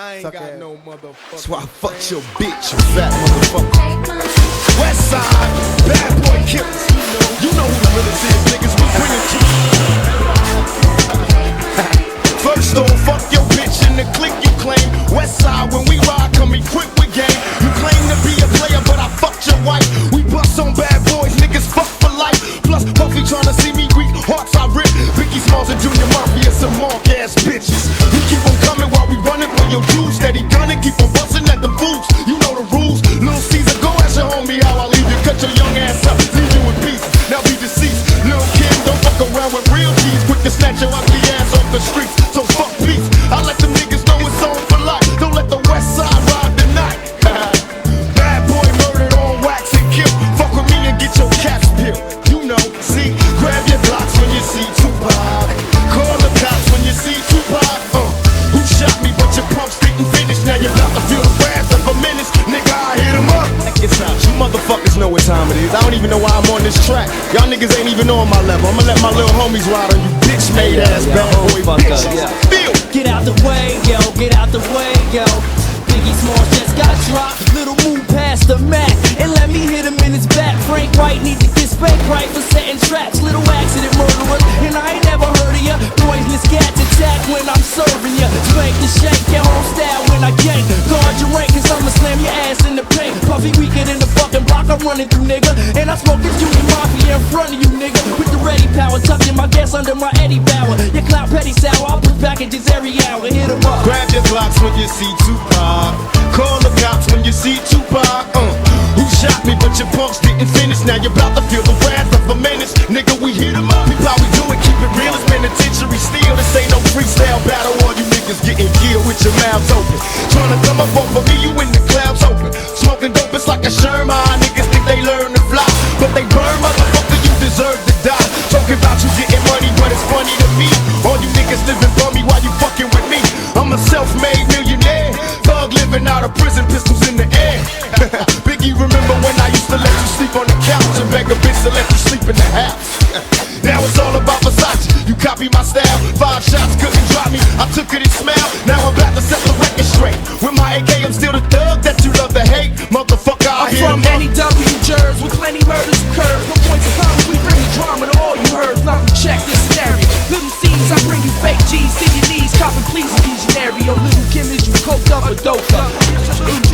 I ain't Suck got no motherfucker. That's why I fucked your bitch, you fat motherfucker. West side, bad boy killers. You know who the realest is, niggas. We bring it to. First off, fuck your bitch in the clique you claim. West side, when we ride, come equipped with game. You claim to be a player, but I fucked your wife. Even know why I'm on this track. Y'all niggas ain't even on my level. I'ma let my little homies ride on you, bitch made ass yo, bad boy bitches. yeah. Feel. Get out the way, yo, get out the way, yo. Biggie Smalls just got dropped. Little move past the Mac and let me hit him in his back. Frank White need to get spanked right for setting traps. Little accident murderer, and I ain't never heard of ya. Poisonous cats attack when I'm serving ya. Spank the shake, your home style when I gank. Guard your rank, I'm running through, nigga. And I smoke this Junior Mafia in front of you, nigga. With the ready power, tucking my gas under my Eddie Bauer. Your clout petty sour, I'll put packages every hour. Hit 'em up. Grab your blocks when you see Tupac. Call the cops when you see Tupac. Uh, who shot me? But your punks didn't finish. Now you're about to feel the wrath of a menace. Nigga, we hit 'em up. We how we do it. Keep it real. It's penitentiary steel. This ain't no freestyle battle. All you niggas getting killed with your mouths open. Trying to come up off of Talking about you getting money, but it's funny to me. All you niggas living bummy while you fucking with me. I'm a self-made millionaire. Thug living out of prison, pistols in the air. Biggie, remember when I used to let you sleep on the couch and beg a bitch to let you sleep in the house? now it's all about Versace. You copy my style. Five shots couldn't drop me. I took it and smiled. Now I'm about to set the record straight. With my AK, up.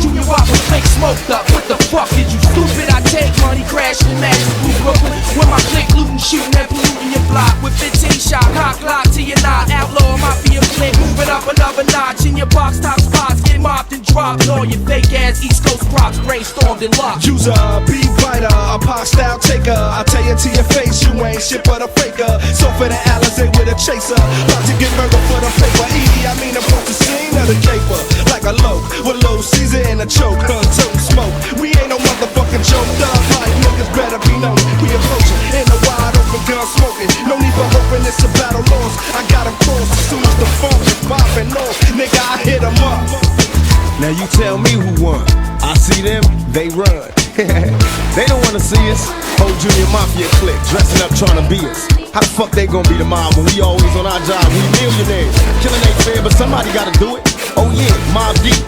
Junior fake smoked up. What the fuck is you stupid? I take money, crashing in Malibu, Brooklyn. With my clique looting, shooting and polluting your block. With 15 shot, cock lock to your knot. Outlaw moving up another notch. In your box top spots, get mopped and dropped. All your fake ass East Coast props brainstormed and locked. User, be writer, a pop style taker. I tell you to your face, you ain't shit but a faker. So for the Alizé with a chaser, about to get murdered And a choke, toting smoke. We ain't no motherfucking joke, thug fight niggas better be known. We approaching in a wide open gun smoking. No need for hoping it's a battle lost. I got 'em crossed as soon as the phone is popping off. Nigga, I hit hit 'em up. Now you tell me who won. I see them, they run. they don't wanna see us. Whole junior mafia clique dressing up trying to be us. How the fuck they gonna be the mob when we always on our job? We millionaires. Killing ain't fair, but somebody gotta do it. Oh yeah, Mob Deep.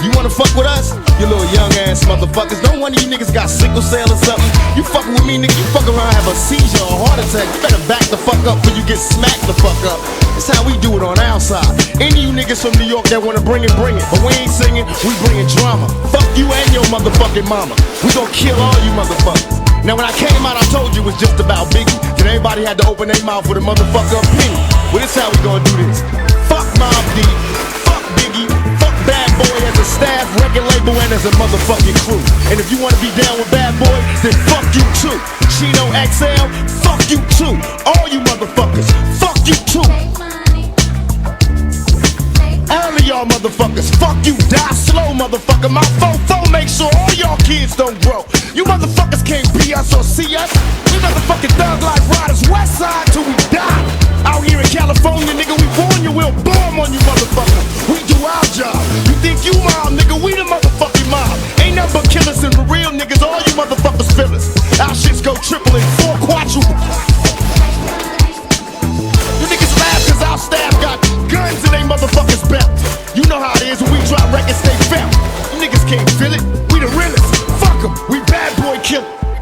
you wanna fuck with us? You little young ass motherfuckers. Don't one of you niggas got sickle cell or something. You fucking with me, nigga. You fuck around, have a seizure or heart attack. You better back the fuck up before you get smacked the fuck up. That's how we do it on our side. Any of you niggas from New York that wanna bring it, bring it. But we ain't singing, we bringing drama. Fuck you and your motherfucking mama. We gon' kill all you motherfuckers. Now when I came out, I told you it was just about Biggie. Then everybody had to open their mouth with a motherfucker opinion. Well, this how we gonna do this. Fuck Mob Deep. As motherfucking crew. And if you wanna be down with Bad Boy, then fuck you too. Chino XL, fuck you too. All you motherfuckers, fuck you too. All of y'all motherfuckers, fuck you, die slow, motherfucker. My fofo make sure all y'all kids don't grow. You motherfuckers can't be us or see us. We motherfucking thug like riders, west side till we die. Out here in California, nigga, we warn you, we'll bomb on you, motherfucker. We do our job. You think you mob, nigga, we the motherfucking mob. Ain't nothing but killers and real niggas, all you motherfuckers us. Our shits go triple and four quadruple. You niggas laugh cause our staff got guns in they motherfuckers belt. You know how it is. when we drop records, they felt. You niggas can't feel it. We the realest. Fuck 'em. We bad boy killer.